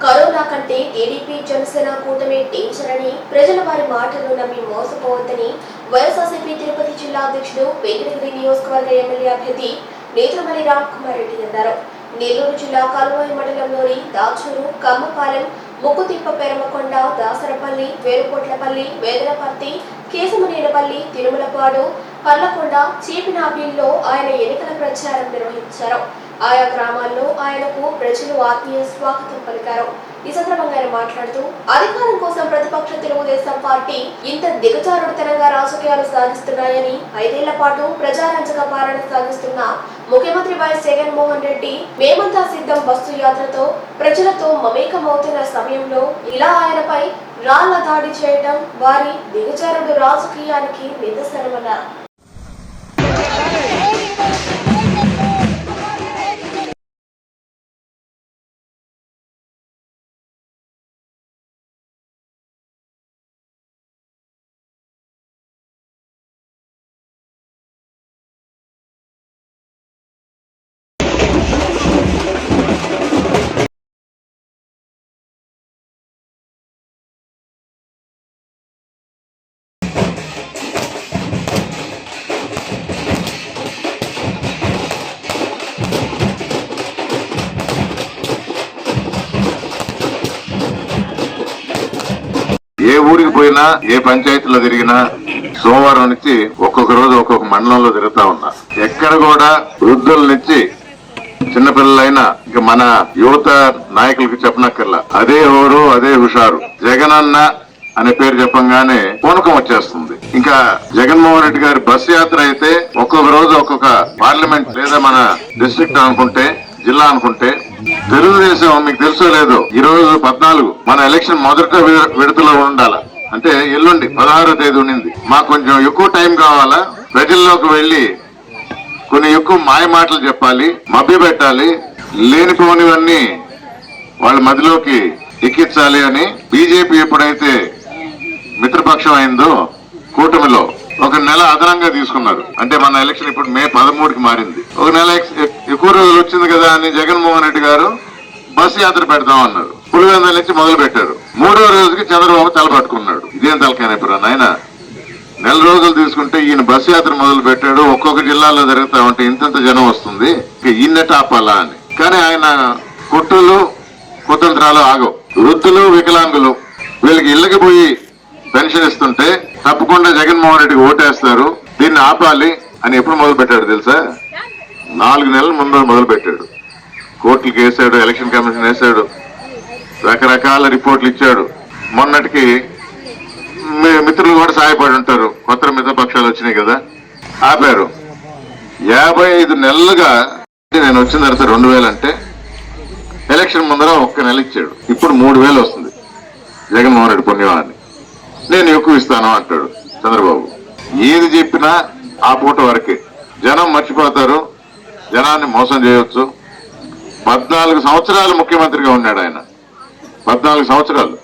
Corona కంటే TDP Janasena కూటమి danger అని ప్రజల వారి మాటలు నమ్మి మోసపోవద్దని వైఎస్ఆర్సీపీ తిరుపతి జిల్లా అధ్యక్షుడు వెంకటగిరి నియోజకవర్గ ఎమ్మెల్యే అభ్యర్థి నేత్రమల్లి రామ్ కుమార్ రెడ్డి అన్నారు. నెల్లూరు జిల్లా కలువాయి మండలంలోని దాచూరు కమ్మపాలెం ముక్కుతిప్ప పెరమకొండ దాసరపల్లి వేరుకోట్లపల్లి వేదనపర్తి కేశమనేనపల్లి తిరుమలపాడు పర్లకొండ చీపినాబీల్లో ఆయన ఎన్నికల ప్రచారం నిర్వహించారు. ఆయా గ్రామాల్లో ఆయనకు ప్రజలు ఆత్మీయ స్వాగతం పలికారు. ఈ సందర్భంగా ఆయన మాట్లాడుతూ అధికారం కోసం ప్రతిపక్ష తెలుగుదేశం పార్టీ ఇంత దిగజారుడుతనంగా రాజకీయాలు సాగిస్తున్నాయని ఐదేళ్ళ పాటు ప్రజారంజక పాలన సాగిస్తున్న ముఖ్యమంత్రి వైఎస్ జగన్మోహన్ రెడ్డి మేమంతా సిద్ధం బస్సు యాత్రతో ప్రజలతో మమేకమవుతున్న సమయంలో ఇలా ఆయనపై రాళ్ళ దాడి చేయటం వారి దిగజారుడు రాజకీయానికి నిదర్శనమన్నారు ఊరికి పోయినా ఏ పంచాయతీలో తిరిగినా సోమవారం నుంచి ఒక్కొక్క రోజు ఒక్కొక్క మండలంలో తిరుగుతా ఉన్నా. ఎక్కడ కూడా వృద్ధుల నుంచి చిన్నపిల్లలైనా ఇక మన యువత నాయకులకు చెప్పనక్కర్లా. అదే ఓరు అదే హుషారు. జగనన్న అనే పేరు చెప్పంగానే పూనకం వచ్చేస్తుంది. ఇంకా జగన్మోహన్ రెడ్డి గారి బస్ యాత్ర అయితే ఒక్కొక్క రోజు ఒక్కొక్క పార్లమెంట్ లేదా మన డిస్ట్రిక్ట్ అనుకుంటే జిల్లా అనుకుంటే తెలుగుదేశం మీకు తెలుసో లేదో ఈ రోజు పద్నాలుగు మన ఎలక్షన్ మొదట విడతలో ఉండాల. అంటే ఎల్లుండి పదహారో తేదీ ఉండింది. మాకు కొంచెం ఎక్కువ టైం కావాలా? ప్రజల్లోకి వెళ్ళి కొన్ని ఎక్కువ మాయ మాటలు చెప్పాలి మభ్య పెట్టాలి లేనిపోనివన్నీ వాళ్ళ మదిలోకి ఎక్కించాలి అని బీజేపీ ఎప్పుడైతే మిత్రపక్షం అయిందో కూటమిలో ఒక నెల అదనంగా తీసుకున్నారు. అంటే మన ఎలక్షన్ ఇప్పుడు మే పదమూడుకి మారింది. ఒక నెల ఎక్- ఎక్- ఎక్కువ రోజులు వచ్చింది కదా అని జగన్మోహన్ రెడ్డి గారు బస్సు యాత్ర పెడదాం అన్నారు పులివెందుల నుంచి మొదలు పెట్టారు. మూడో రోజుకి చంద్రబాబు తలపట్టుకున్నాడు ఇదేం తలకాయన ఇప్పుడు ఆయన నెల రోజులు తీసుకుంటే ఈయన బస్సు యాత్ర మొదలు పెట్టాడు. ఒక్కొక్క జిల్లాలో జరుగుతా ఉంటే ఇంతంత జనం వస్తుంది. ఇక టాపాలా ఆపాలా అని. కానీ ఆయన కుట్రలు కుతంత్రాలు ఆగవు. వృద్ధులు వికలాంగులు వీళ్ళకి ఇళ్ళకి పోయి పెన్షన్ ఇస్తుంటే తప్పకుండా జగన్మోహన్ రెడ్డికి ఓటేస్తారు. దీన్ని ఆపాలి అని ఎప్పుడు మొదలు పెట్టాడు తెలుసా? నాలుగు నెలల ముందు మొదలుపెట్టాడు. కోర్టులకు వేసాడు ఎలక్షన్ కమిషన్ వేసాడు. రకరకాల రిపోర్ట్లు ఇచ్చాడు. మొన్నటికి మీ మిత్రులు కూడా సహాయపడి ఉంటారు. కొత్త మిత్రపక్షాలు వచ్చినాయి కదా. ఆపారు. యాభై ఐదు నెలలుగా నేను వచ్చిన తర్వాత రెండు వేలు అంటే ఎలక్షన్ ముందర ఒక్క నెల ఇచ్చాడు. ఇప్పుడు మూడు వేలు వస్తుంది. జగన్మోహన్ రెడ్డి పుణ్యవాన్ని. నేను ఎక్కువ ఇస్తాను అంటాడు చంద్రబాబు. ఏది చెప్పినా ఆ పూట వరకే. జనం మర్చిపోతారు. జనాన్ని మోసం చేయొచ్చు. పద్నాలుగు సంవత్సరాలు ముఖ్యమంత్రిగా ఉన్నాడు ఆయన. పద్నాలుగు సంవత్సరాలు.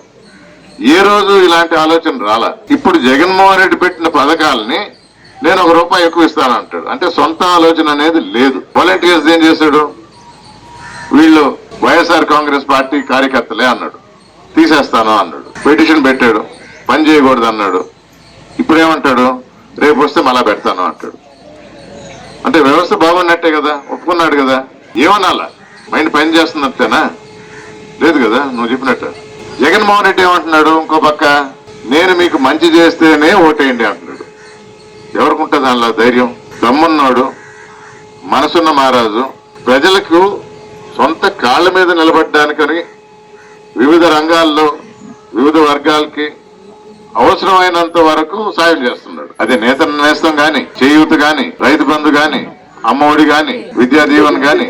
ఏ రోజు ఇలాంటి ఆలోచన రాలా? ఇప్పుడు జగన్మోహన్ రెడ్డి పెట్టిన పథకాలని నేను ఒక రూపాయి ఎక్కువ ఇస్తాను అంటాడు. అంటే సొంత ఆలోచన అనేది లేదు. వాలంటీర్స్ ఏం చేశాడు? వీళ్ళు వైఎస్ఆర్ కాంగ్రెస్ పార్టీ కార్యకర్తలే అన్నాడు. తీసేస్తాను అన్నాడు. పిటిషన్ పెట్టాడు. పని చేయకూడదు అన్నాడు. ఇప్పుడేమంటాడు? రేపు వస్తే మళ్ళా పెడతాను అంటాడు. అంటే వ్యవస్థ బాగున్నట్టే కదా ఒప్పుకున్నాడు కదా. ఏమనాలా? మైండ్ పని చేస్తున్నట్టేనా? లేదు కదా నువ్వు చెప్పినట్టు. జగన్మోహన్ రెడ్డి ఏమంటున్నాడు? ఇంకో పక్క నేను మీకు మంచి చేస్తేనే ఓటేయండి అంటున్నాడు. ఎవరికి ఉంటుంది దానిలో ధైర్యం? దమ్మున్నాడు మనసున్న మహారాజు. ప్రజలకు సొంత కాళ్ళ మీద నిలబడడానికని వివిధ రంగాల్లో వివిధ వర్గాలకి అవసరమైనంత వరకు సాయం చేస్తున్నాడు. అది నేత నేస్తం గాని చేయూత గాని రైతు బంధు గాని అమ్మఒడి గాని విద్యా దీవెన గాని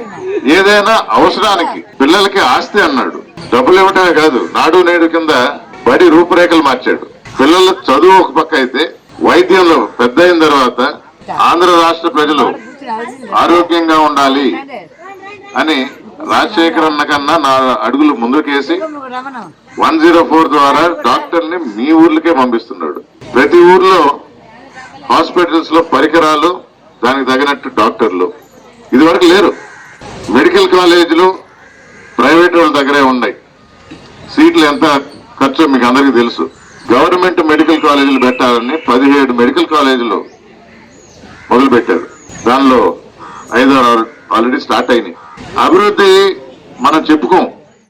ఏదైనా అవసరానికి పిల్లలకి ఆస్తి అన్నాడు. డబ్బులు ఇవ్వటమే కాదు నాడు నేడు కింద బడి రూపురేఖలు మార్చాడు. పిల్లల చదువు ఒక పక్క అయితే వైద్యంలో పెద్ద అయిన తర్వాత ఆంధ్ర రాష్ట్ర ప్రజలు ఆరోగ్యంగా ఉండాలి అని రాజశేఖర్ అన్న కన్నా నా అడుగులు ముందుకేసి వన్ జీరో ఫోర్ ద్వారా డాక్టర్ని మీ ఊర్లకే పంపిస్తున్నాడు. ప్రతి ఊర్లో హాస్పిటల్స్లో పరికరాలు దానికి తగినట్టు డాక్టర్లు. ఇది వరకు లేరు. మెడికల్ కాలేజీలు ప్రైవేట్ వాళ్ళ దగ్గరే ఉన్నాయి. సీట్లు ఎంత ఖర్చు మీకు అందరికీ తెలుసు. గవర్నమెంట్ మెడికల్ కాలేజీలు పెట్టాలని పదిహేడు మెడికల్ కాలేజీలు మొదలుపెట్టారు. దానిలో ఐదు ఆరు ఆల్రెడీ స్టార్ట్ అయినాయి. అభివృద్ధి మనం చెప్పుకోం.